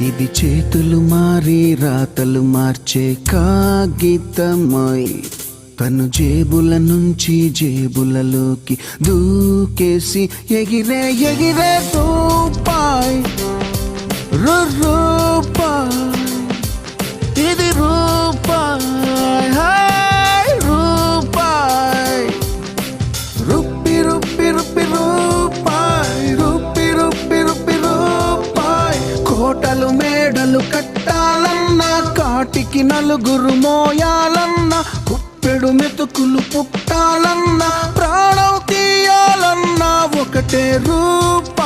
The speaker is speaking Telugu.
ఇది చేతులు మారి రాతలు మార్చే కాగితమై తను జేబుల నుంచి జేబులలోకి దూకేసి ఎగిరే ఎగిరే రూపాయ్ రు కోటలు మేడలు కట్టాలన్నా కాటికి నలుగురు మోయాలన్నా కుప్పెడు మెతుకులు పుట్టాలన్నా ప్రాణం తీయాలన్నా ఒకటే రూప.